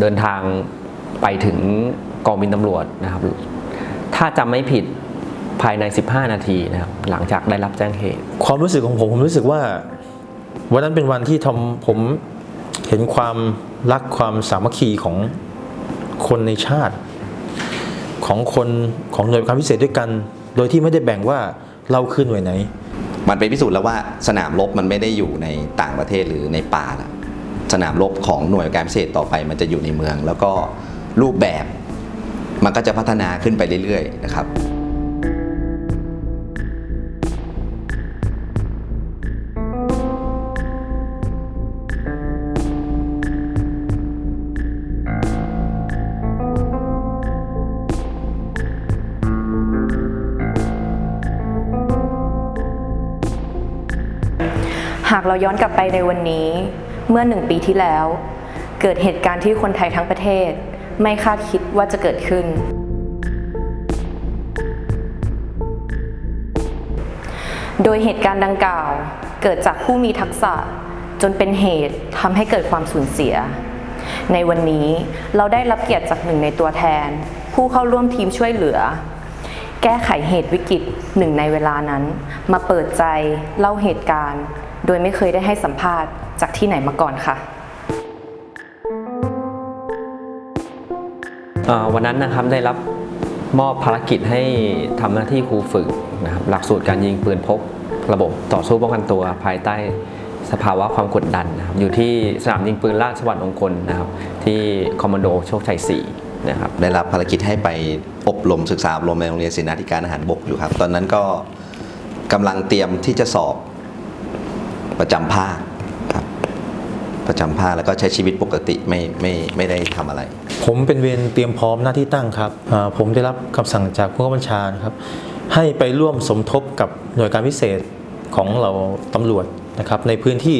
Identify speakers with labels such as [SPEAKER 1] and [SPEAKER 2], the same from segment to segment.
[SPEAKER 1] เดินทางไปถึงกองบินตำรวจนะครับ ถ้าจำไม่ผิดภายใน 15 นาทีนะครับหลังจากได้รับแจ้งเหตุ
[SPEAKER 2] ความรู้สึกของผมผมรู้สึกว่า วันนั้นเป็นวันที่ทำผมเห็นความรักความสามัคคีของคนในชาติ ของคนของหน่วยการพิเศษด้วยกัน โดยที่ไม่ได้แบ่งว่าเราคือหน่วยไหน
[SPEAKER 3] มันเป็นพิสูจน์แล้วว่าสนามรบมันไม่ได้อยู่ในต่างประเทศหรือในป่าละ สนามรบของหน่วยการพิเศษต่อไปมันจะอยู่ในเมือง แล้วก็รูปแบบมันก็จะพัฒนาขึ้นไปเรื่อยๆนะครับ
[SPEAKER 4] หากเราย้อนกลับไปในวันนี้ เมื่อหนึ่งปีที่แล้ว เกิดเหตุการณ์ที่คนไทยทั้งประเทศ ไม่คาดคิดว่าจะเกิดขึ้น โดยเหตุการณ์ดังกล่าว เกิดจากผู้มีทักษะ จนเป็นเหตุทำให้เกิดความสูญเสีย ในวันนี้เราได้รับเกียรติจากหนึ่งในตัวแทน ผู้เข้าร่วมทีมช่วยเหลือ แก้ไขเหตุวิกฤตหนึ่งในเวลานั้น มาเปิดใจเล่าเหตุการณ์ โดยไม่เคยได้ให้สัมภาษณ์ จากที่ไหนมาก่อนค่ะ
[SPEAKER 1] เอ่อวันนั้นนะครับได้รับมอบภารกิจให้ทำหน้าที่ครูฝึกนะครับหลักสูตรการยิงปืนพกระบบต่อสู้ป้องกันตัวภายใต้สภาวะความกดดันนะครับอยู่ที่สนามยิงปืนราชสวัสดิ์องคลนะครับ ที่คอมมานโดโชคชัย 4 นะครับ
[SPEAKER 3] ได้รับภารกิจให้ไปอบรมศึกษาอบรมในโรงเรียนศิลนาธิการอาหารบกอยู่ครับ ตอนนั้นก็กำลังเตรียมที่จะสอบประจำภาคครับ ประจำภาคแล้วก็ใช้ชีวิตปกติไม่ไม่ไม่ได้ทำอะไร
[SPEAKER 2] ผมเป็นเวรเตรียมพร้อมหน้าที่ตั้งครับอ่าผมได้รับคำสั่งจากผู้บัญชานะครับ ให้ไปร่วมสมทบกับหน่วยการพิเศษของเราตำรวจนะครับ ในพื้นที่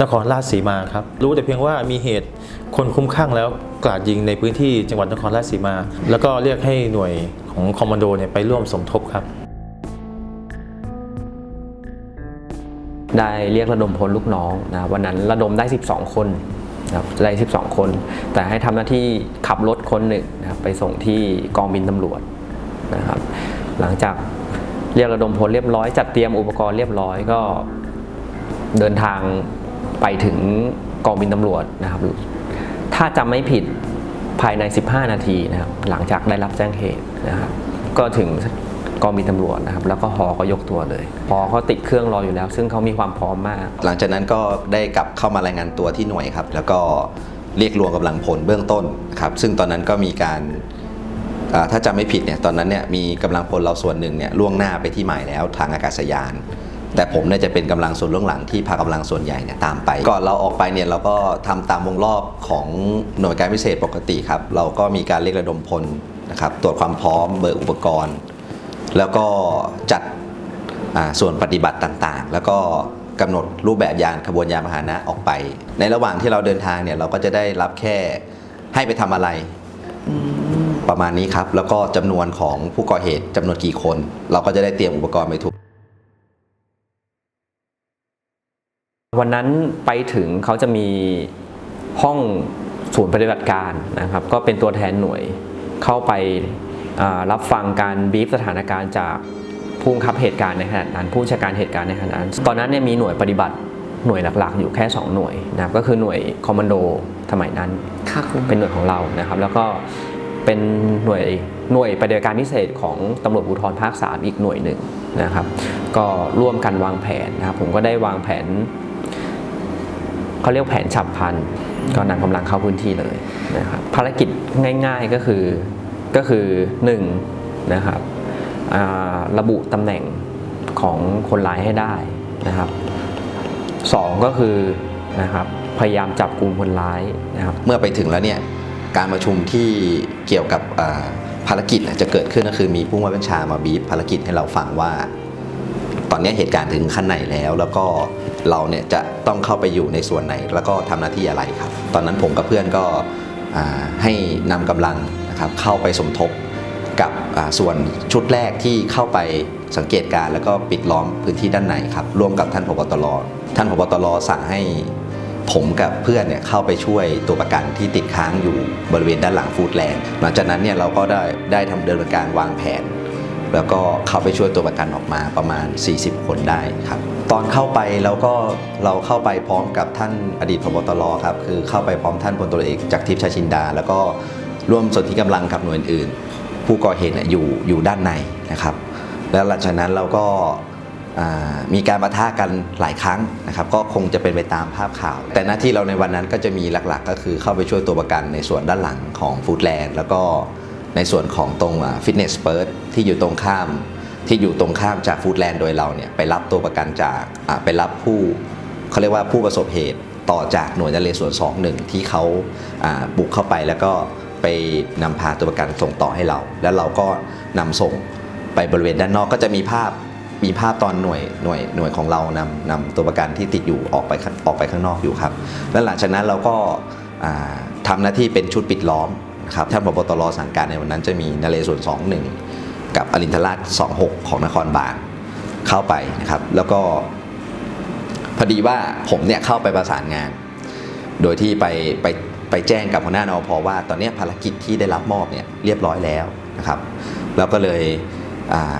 [SPEAKER 2] นครราชสีมาครับ รู้แต่เพียงว่ามีเหตุคนคุ้มข้างแล้วกราดยิงในพื้นที่จังหวัดนครราชสีมา แล้วก็เรียกให้หน่วยของคอมมานโดเนี่ยไปร่วมสมทบครับ
[SPEAKER 1] ได้เรียกระดมพลลูกน้องนะวันนั้นระดมได้ 12 คนนะครับได้ 12 คน แต่ให้ทำหน้าที่ขับรถคนหนึ่งนะครับไปส่งที่กองบินตำรวจนะครับ หลังจากเรียกระดมพลเรียบร้อย จัดเตรียมอุปกรณ์เรียบร้อยก็เดินทางไปถึงกองบินตำรวจนะครับ ถ้าจำไม่ผิดภายใน 15 นาทีนะครับ หลังจากได้รับแจ้งเหตุนะครับ ก็ถึง กองบินตำรวจนะครับแล้วก็หอก็ยกตัวเลยหอเขาติดเครื่องรออยู่แล้ว ซึ่งเขามีความพร้อมมาก
[SPEAKER 3] หลังจากนั้นก็ได้กลับเข้ามารายงานตัวที่หน่วยครับ แล้วก็เรียกรวมกำลังพลเบื้องต้นครับซึ่งตอนนั้นก็มีการถ้าจำไม่ผิดเนี่ยตอนนั้นเนี่ยมีกำลังพลเราส่วนหนึ่งเนี่ยล่วงหน้าไปที่หมายแล้วทางอากาศยาน แต่ผมเนี่ยจะเป็นกำลังส่วนเรื่องหลังที่พากำลังส่วนใหญ่เนี่ยตามไป ก่อนเราออกไปเนี่ยเราก็ทำตามวงรอบของหน่วยการพิเศษปกติครับเราก็มีการเรียกระดมพลนะครับตรวจความพร้อมเบิกอุปกรณ์ แล้วก็จัดส่วนปฏิบัติต่างๆ แล้วก็กำหนดรูปแบบยานขบวนยานพาหนะออกไป ในระหว่างที่เราเดินทางเนี่ยเราก็จะได้รับแค่ให้ไปทำอะไรประมาณนี้ครับ แล้วก็จำนวนของผู้ก่อเหตุจำนวนกี่คน เราก็จะได้เตรียมอุปกรณ์ไปถูก
[SPEAKER 1] วันนั้นไปถึงเขาจะมีห้องศูนย์ปฏิบัติการนะครับ ก็เป็นตัวแทนหน่วยเข้าไป รับฟังการบีฟสถานการณ์จากผู้บังคับเหตุการณ์ในขณะนั้น ผู้บัญชาการเหตุการณ์ในขณะนั้น ตอนนั้นเนี่ยมีหน่วยปฏิบัติหน่วยหลักๆ อยู่แค่ 2 หน่วยนะครับก็คือหน่วยคอมมานโดสมัยนั้น
[SPEAKER 4] ค่ะครู
[SPEAKER 1] เป็นหน่วยของเรานะครับ แล้วก็เป็นหน่วยหน่วยปฏิบัติการพิเศษของตำรวจภูธรภาค 3 อีกหน่วยหนึ่งนะครับ ก็ร่วมกันวางแผนนะครับ ผมก็ได้วางแผนเขาเรียกแผนฉับพลันก็นำกำลังเข้าพื้นที่เลยนะครับภารกิจง่าย ๆก็คือ ก็คือ1นะครับระบุตำแหน่งของคนร้ายให้ได้นะครับสองก็คือนะครับพยายามจับกลุ่มคนร้ายนะครับ
[SPEAKER 3] เมื่อไปถึงแล้วเนี่ยการประชุมที่เกี่ยวกับภารกิจจะเกิดขึ้นก็คือมีผู้ว่าบัญชามาบีบภารกิจให้เราฟังว่า ตอนนี้เหตุการณ์ถึงขั้นไหนแล้ว แล้วก็เราเนี่ยจะต้องเข้าไปอยู่ในส่วนไหน แล้วก็ทำหน้าที่อะไรครับ ตอนนั้นผมกับเพื่อนก็ให้นำกำลัง นะครับเข้าไปสมทบกับส่วนชุดแรกที่เข้าไปสังเกตการแล้วก็ปิดล้อมพื้นที่ด้านในครับร่วมกับท่านพบตรท่านพบตรสั่งให้ผมกับเพื่อนเนี่ยเข้าไปช่วยตัวประกันที่ติดค้างอยู่บริเวณด้านหลังฟูดแลนด์หลังจากนั้นเนี่ยเราก็ได้ได้ทำเดินการวางแผน แล้วก็เข้าไปช่วยตัวประกันออกมาประมาณ 40 คนได้ครับ ตอนเข้าไปเราก็เราเข้าไปพร้อมกับท่านอดีตพบตรครับคือเข้าไปพร้อมท่านพลตรวเอกจากทิพย์ชายชินดา แล้วก็ ร่วมสนที่กำลังกับหน่วยอื่น ผู้ก่อเหตุอยู่อยู่ด้านในนะครับ แล้วหลังจากนั้นเราก็มีการประทะกันหลายครั้งนะครับ ก็คงจะเป็นไปตามภาพข่าว แต่หน้าที่เราในวันนั้นก็จะมีหลักๆ ก็คือเข้าไปช่วยตัวประกันในส่วนด้านหลังของฟู้ดแลนด์แล้วก็ในส่วนของตรงฟิตเนสเปิร์ที่อยู่ตรงข้ามที่อยู่ตรงข้ามจากฟู้ดแลนด์โดยเราเนี่ยไปรับตัวประกันจากไปรับผู้เขาเรียกว่าผู้ประสบเหตุต่อจากหน่วยนเรศวร21 ที่เขาบุกเข้าไปแล้วก็ ไปนำพาตัวประกันส่งต่อให้เรา แล้วเราก็นำส่งไปบริเวณด้านนอกก็จะมีภาพมีภาพตอนหน่วยหน่วยหน่วยของเรานำนำตัวประกันที่ติดอยู่ออกไปออกไปข้างนอกอยู่ครับ แล้วหลังจากนั้นเราก็อ่าทำหน้าที่เป็นชุดปิดล้อมนะครับท่านผบตรสั่งการในวันนั้นจะมีนเรศวร21 กับอรินทราช26 ของนครบาลเข้าไปนะครับ แล้วก็พอดีว่าผมเนี่ยเข้าไปประสานงาน โดยที่ไปไป ไปแจ้งกับหัวหน้านอพว่า ตอนนี้ภารกิจที่ได้รับมอบเนี่ยเรียบร้อยแล้วนะครับแล้วก็เลย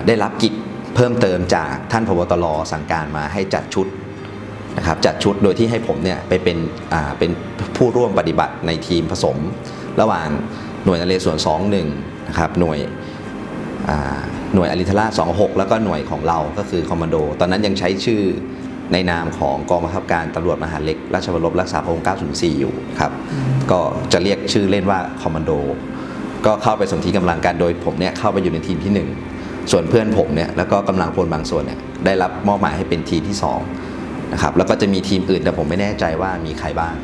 [SPEAKER 3] ได้รับกิจเพิ่มเติมจากท่านพบตรสั่งการมาให้จัดชุดนะครับจัดชุดโดยที่ให้ผมเนี่ยไปเป็นเป็นผู้ร่วมปฏิบัติในทีมผสม ระหว่างหน่วยนเรศวร21นะครับหน่วยหน่วยอริทราช26 แล้วก็หน่วยของเราก็คือคอมมานโด ตอนนั้นยังใช้ชื่อในนามของกองบังคับการตำรวจมหาเล็กราชวรบรักษาพระองค์904 อยู่ครับ ก็จะเรียกชื่อเล่นว่าคอมมานโดก็เข้าไปสนธิกำลังกันโดยผมเนี่ยเข้าไปอยู่ในทีมที่ 1 ส่วนเพื่อนผมเนี่ยแล้วก็กำลังพลบางส่วนเนี่ยได้รับมอบหมายให้เป็นทีมที่2นะครับแล้วก็จะมีทีมอื่นแต่ผมไม่แน่ใจว่ามีใครบ้าง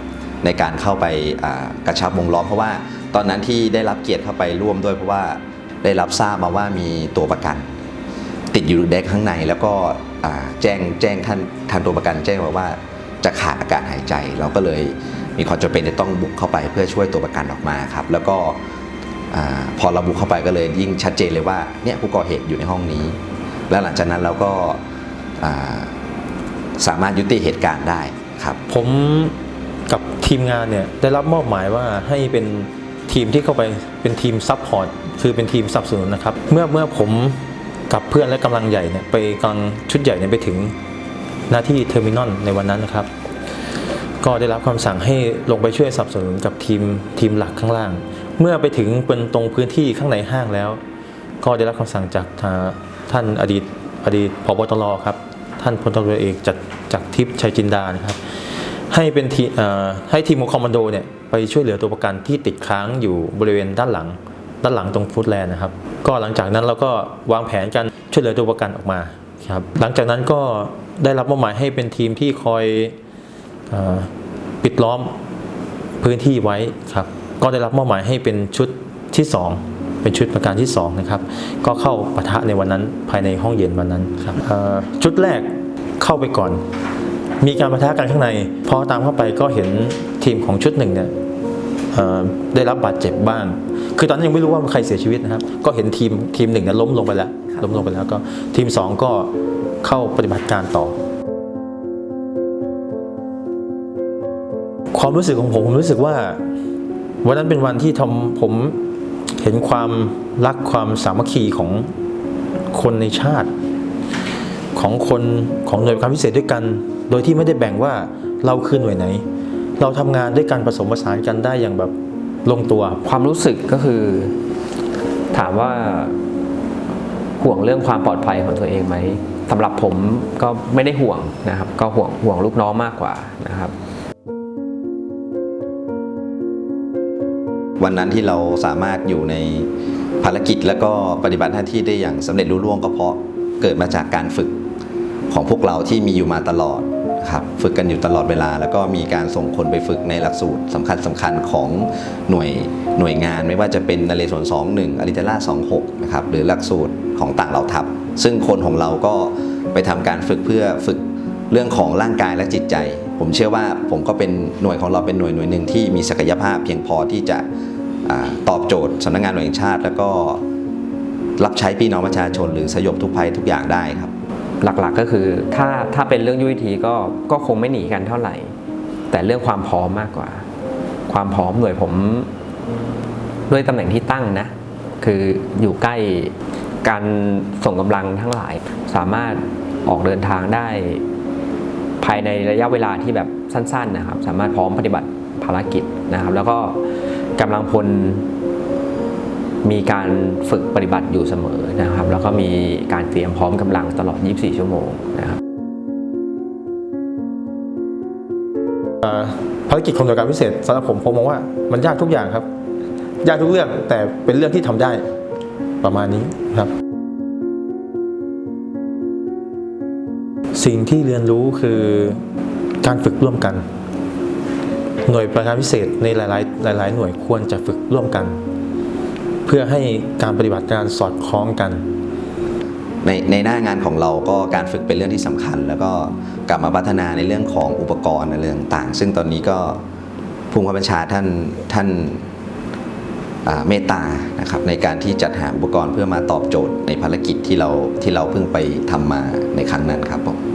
[SPEAKER 3] ในการเข้าไปกระชับวงล้อมเพราะว่าตอนนั้นที่ได้รับเกียรติเข้าไปร่วมด้วยเพราะว่าได้รับทราบมาว่ามีตัวประกัน ติดอยู่ในข้างในแล้วก็แจ้งแจ้งท่านท่านตัวประกันแจ้งมาว่าจะขาดอากาศหายใจเราก็เลย มีความจำเป็นจะต้องบุกเข้าไปเพื่อช่วยตัวประกันออกมาครับแล้วก็พอเราบุกเข้าไปก็เลยยิ่งชัดเจนเลยว่าเนี่ยผู้ก่อเหตุอยู่ในห้องนี้ แล้วหลังจากนั้นเราก็สามารถยุติเหตุการณ์ได้ครับ
[SPEAKER 2] ผมกับทีมงานเนี่ยได้รับมอบหมายว่าให้เป็นทีมที่เข้าไปเป็นทีมซัพพอร์ตคือเป็นทีมสนับสนุนนะครับ เมื่อเมื่อผมกับเพื่อนและกำลังใหญ่เนี่ยไปกำลังชุดใหญ่เนี่ยไปถึงหน้าที่เทอร์มินอลในวันนั้นนะครับ ก็ได้รับคำสั่งให้ลงไปช่วยสนับสนุนกับทีมทีมหลักข้างล่าง เมื่อไปถึงเป็นตรงพื้นที่ข้างในห้างแล้ว ก็ได้รับคำสั่งจากท่านอดีตอดีตพบตรครับ ท่านพลตรวจเอกจากจากทิพย์ชัยจินดานะครับ ให้เป็นทีให้ทีมของคอมมานโดเนี่ยไปช่วยเหลือตัวประกันที่ติดค้างอยู่บริเวณด้านหลัง ด้านหลังตรงฟู้ดแลนด์นะครับ ก็หลังจากนั้นเราก็วางแผนการช่วยเหลือตัวประกันออกมาครับหลังจากนั้นก็ได้รับมอบหมายให้เป็นทีมที่คอย ปิดล้อมพื้นที่ไว้ครับ ก็ได้รับมอบหมายให้เป็นชุดที่ 2 เป็นชุดประการที่ 2 นะครับ ก็เข้าปะทะในวันนั้นภายในห้องเย็นวันนั้นครับชุดแรกเข้าไปก่อน มีการปะทะกันข้างใน พอตามเข้าไปก็เห็นทีมของชุดหนึ่งเนี่ยได้รับบาดเจ็บบ้าง คือตอนนั้นยังไม่รู้ว่าใครเสียชีวิตนะครับ ก็เห็นทีมทีมหนึ่งเนี่ยล้มลงไปแล้ว ล้มลงไปแล้วก็ทีมสองก็เข้าปฏิบัติการต่อ ความรู้สึกของผมผมรู้สึกว่า วันนั้นเป็นวันที่ทำผมเห็นความรักความสามัคคีของคนในชาติ ของคนของหน่วยความพิเศษด้วยกัน โดยที่ไม่ได้แบ่งว่าเราคือหน่วยไหน เราทำงานด้วยกันผสมผสานกันได้อย่างแบบลงตัว
[SPEAKER 1] ความรู้สึกก็คือ ถามว่าห่วงเรื่องความปลอดภัยของตัวเองไหมสำหรับผมก็ไม่ได้ห่วงนะครับ ก็ห่วงห่วงลูกน้องมากกว่านะครับ
[SPEAKER 3] วันนั้นที่เราสามารถอยู่ในภารกิจแล้วก็ปฏิบัติหน้าที่ได้อย่างสำเร็จรุ่ร่วงก็เพราะเกิดมาจากการฝึกของพวกเราที่มีอยู่มาตลอดครับฝึกกันอยู่ตลอดเวลา แล้วก็มีการส่งคนไปฝึกในหลักสูตรสำคัญสคัญของหน่วยหน่วยงาน ไม่ว่าจะเป็นนเรศวร21อริเทล่า26นะครับหรือหลักสูตรของต่างเหล่าทัพ ซึ่งคนของเราก็ไปทำการฝึกเพื่อฝึก เรื่องของร่างกายและจิตใจ ผมเชื่อว่าผมก็เป็นหน่วยของเราเป็นหน่วยหน่วยหนึ่งที่มีศักยภาพเพียงพอที่จะอตอบโจทย์สำนักงานตำรวจแห่งชาติ แล้วก็รับใช้พี่น้องประชาชน หรือสยบทุกภัยทุกอย่างได้ครับ
[SPEAKER 1] หลักๆก็คือถ้าถ้าเป็นเรื่องยุทธวิธีก็ก็คงไม่หนีกันเท่าไหร่ แต่เรื่องความพร้อมมากกว่า ความพร้อมหน่วยผมด้วยตำแหน่งที่ตั้งนะ คืออยู่ใกล้การส่งกำลังทั้งหลายสามารถออกเดินทางได้ ภายในระยะเวลาที่แบบสั้นๆนะครับ สามารถพร้อมปฏิบัติภารกิจนะครับ แล้วก็กำลังพลมีการฝึกปฏิบัติอยู่เสมอนะครับ แล้วก็มีการเตรียมพร้อมกำลังตลอด 24 ชั่วโมงนะครับ
[SPEAKER 2] ภารกิจของหน่วยการพิเศษสำหรับผมผมมองว่ามันยากทุกอย่างครับ ยากทุกเรื่องแต่เป็นเรื่องที่ทำได้ประมาณนี้ครับ สิ่งที่เรียนรู้คือการฝึกร่วมกัน หน่วยประการพิเศษในหลาย ๆ หลาย ๆ หน่วยควรจะฝึกร่วมกัน เพื่อให้การปฏิบัติการสอดคล้องกัน
[SPEAKER 3] ในในหน้างานของเราก็การฝึกเป็นเรื่องที่สำคัญ แล้วก็กลับมาพัฒนาในเรื่องของอุปกรณ์ในเรื่องต่าง ซึ่งตอนนี้ก็ภูมิคับบัญชาท่านท่านเมตตานะครับในการที่จัดหาอุปกรณ์เพื่อมาตอบโจทย์ในภารกิจที่เราที่เราเพิ่งไปทำมาในครั้งนั้นครับผม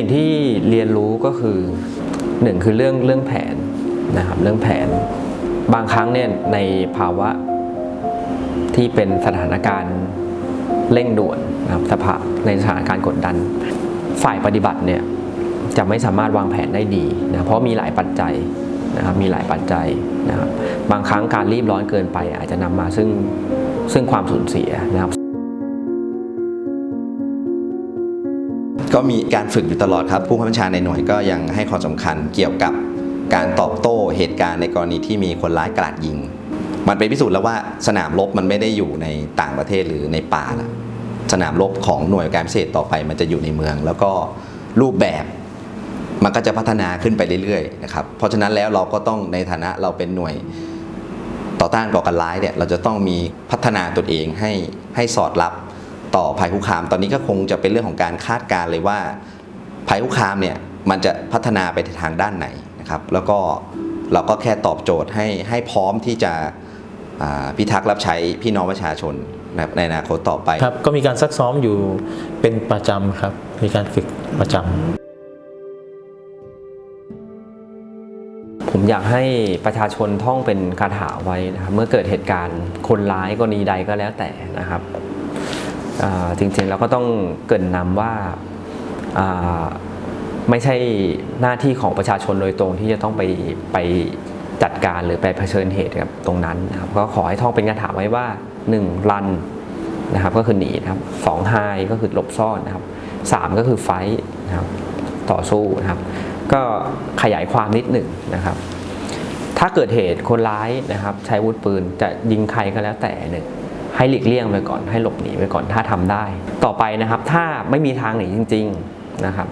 [SPEAKER 1] สิ่งที่เรียนรู้ก็คือหนึ่งคือเรื่องเรื่องแผนนะครับเรื่องแผน บางครั้งเนี่ยในภาวะที่เป็นสถานการณ์เร่งด่วนนะครับสภาในสถานการณ์กดดัน ฝ่ายปฏิบัติเนี่ยจะไม่สามารถวางแผนได้ดีนะเพราะมีหลายปัจจัยนะครับมีหลายปัจจัยนะครับบางครั้งการรีบร้อนเกินไป อาจจะนำมาซึ่งซึ่งความสูญเสียนะครับ
[SPEAKER 3] ก็มีการฝึกอยู่ตลอดครับ ผู้บังคับบัญชาในหน่วยก็ยังให้ความสำคัญเกี่ยวกับการตอบโต้เหตุการณ์ในกรณีที่มีคนร้ายกราดยิง มันเป็นพิสูจน์แล้วว่าสนามรบมันไม่ได้อยู่ในต่างประเทศหรือในป่าละสนามรบของหน่วยการพิเศษต่อไปมันจะอยู่ในเมือง แล้วก็รูปแบบมันก็จะพัฒนาขึ้นไปเรื่อยๆนะครับเพราะฉะนั้นแล้วเราก็ต้องในฐานะเราเป็นหน่วยต่อต้านก่อการร้ายเนี่ยเราจะต้องมีพัฒนาตนเองให้ให้สอดรับ ต่อภัยคุกคาม ตอนนี้ก็คงจะเป็นเรื่องของการคาดการณ์เลยว่า ภัยคุกคามเนี่ยมันจะพัฒนาไปในทางด้านไหนนะครับ แล้วก็เราก็แค่ตอบโจทย์ให้ให้พร้อมที่จะอ่าพิทักษ์รับใช้พี่น้องประชาชนนะครับในอนาคตต่อไป
[SPEAKER 2] ครับก็มีการซักซ้อมอยู่เป็นประจำครับ มีการฝึกประจำ
[SPEAKER 1] ผมอยากให้ประชาชนท่องเป็นคาถาไว้นะครับเมื่อเกิดเหตุการณ์คนร้ายกรณีใดก็แล้วแต่นะครับอ่า จริงๆเราก็ต้องเกินนำว่าอ่าไม่ใช่หน้าที่ของประชาชนโดยตรงที่จะต้องไปไปจัดการหรือไปเผชิญเหตุกับตรงนั้นนะครับก็ขอให้ท่องเป็นคาถาไว้ว่า 1. รันนะครับก็คือหนีนะครับสองไฮก็คือหลบซ่อนนะครับสามก็คือไฟนะครับต่อสู้นะครับ ก็ขยายความนิดหนึ่งนะครับ ถ้าเกิดเหตุคนร้ายนะครับ ใช้อาวุธปืนจะยิงใครก็แล้วแต่เนี่ย ให้หลีกเลี่ยงไปก่อน ให้หลบหนีไปก่อนถ้าทำได้ ต่อไปนะครับถ้าไม่มีทางหนีจริง ๆนะครับ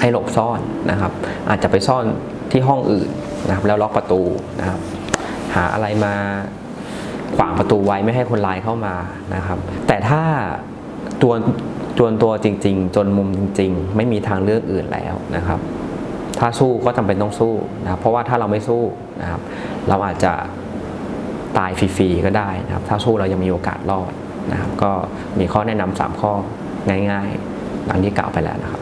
[SPEAKER 1] ให้หลบซ่อนนะครับ อาจจะไปซ่อนที่ห้องอื่นนะครับ แล้วล็อกประตูนะครับ หาอะไรมาขวางประตูไว้ไม่ให้คนร้ายเข้ามานะครับ แต่ถ้าจวนจวนตัวจริง ๆ จนมุมจริง ๆ ไม่มีทางเลือกอื่นแล้วนะครับ ถ้าสู้ก็จำเป็นต้องสู้นะครับเพราะว่าถ้าเราไม่สู้นะครับ เราอาจจะ ตายฟรีๆก็ได้นะครับ ถ้าสู้เรายังมีโอกาสรอดนะครับ ก็มีข้อแนะนำสามข้อง่ายๆดังที่กล่าวไปแล้วนะครับ